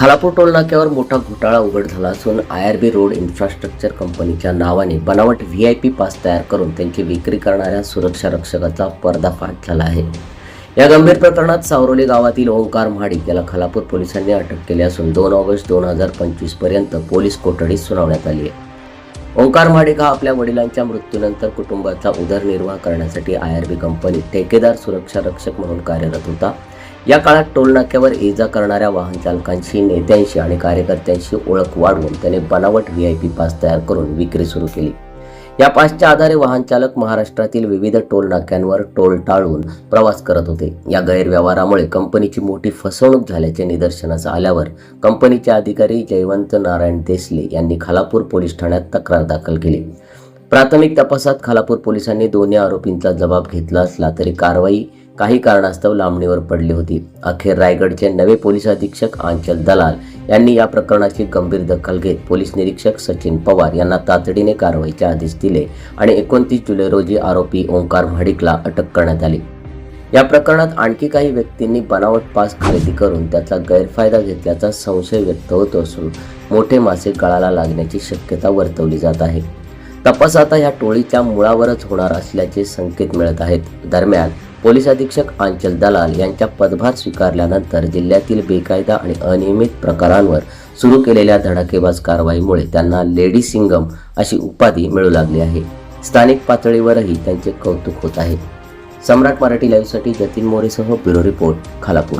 Khalapur toll नाक्यावर मोठा घोटाळा उघड झाला असून I R B road infrastructure कंपनीच्या नावाने बनावट व्ही आय पी पास तयार करून त्यांची विक्री करणाऱ्या सुरक्षा रक्षकाचा पर्दाफाश झाला आहे. या गंभीर प्रकरणात सावरोली गावातील ओंकार महाडिक याला खालापूर पोलिसांनी अटक केली असून दोन ऑगस्ट दोन हजार पंचवीसपर्यंत पोलीस कोठडीत सुनावण्यात आली आहे. ओंकार महाडिक हा आपल्या वडिलांच्या मृत्यूनंतर कुटुंबाचा उदरनिर्वाह करण्यासाठी आय आर बी कंपनीत ठेकेदार सुरक्षा रक्षक म्हणून कार्यरत होता. या काळात टोलनाक्यावर ये जा करणाऱ्या वाहन चालकांशी नेत्यांशी आणि कार्यकर्त्यांशी ओळख वाढवून त्याने बनावट व्ही आय पी पास तयार करून विक्री सुरू केली. या पासच्या आधारे वाहन चालक महाराष्ट्रातील विविध टोल नाक्यांवर टोल टाळून प्रवास करत होते. या गैरव्यवहारामुळे कंपनीची मोठी फसवणूक झाल्याचे निदर्शनास आल्यावर कंपनीचे अधिकारी जयवंत नारायण देसले यांनी खालापूर पोलीस ठाण्यात तक्रार दाखल केली. प्राथमिक तपासात खालापूर पोलिसांनी दोन्ही आरोपींचा जबाब घेतला असला तरी कारवाई काही कारणास्तव लांबणीवर पडली होती. अखेर रायगडचे नवे पोलीस अधीक्षक आंचल दलाल यांनी या प्रकरणाची गंभीर दखल घेत पोलीस निरीक्षक सचिन पवार यांना तातडीने कारवाईचे आदेश दिले आणि एकोणतीस जुलै रोजी आरोपी ओंकार म्हाडिकला अटक करण्यात आली. या प्रकरणात आणखी काही व्यक्तींनी बनावट पास खरेदी करून त्याचा गैरफायदा घेतल्याचा संशय व्यक्त होत असून मोठे मासे गळाला लागण्याची शक्यता वर्तवली जात आहे. तपास आता या टोळीच्या मुळावरच होणार असल्याचे संकेत मिळत आहेत. दरम्यान पोलीस अधीक्षक आंचल दलाल यांच्या पदभार स्वीकारल्यानंतर जिल्ह्यातील बेकायदा आणि अनियमित प्रकारांवर सुरू केलेल्या धडाकेबाज कारवाईमुळे त्यांना लेडी सिंगम अशी उपाधी मिळू लागली आहे. स्थानिक पातळीवरही त्यांचे कौतुक होत आहे. सम्राट मराठी लाईव्हसाठी जतीन मोरेसह ब्युरो रिपोर्ट खालापूर.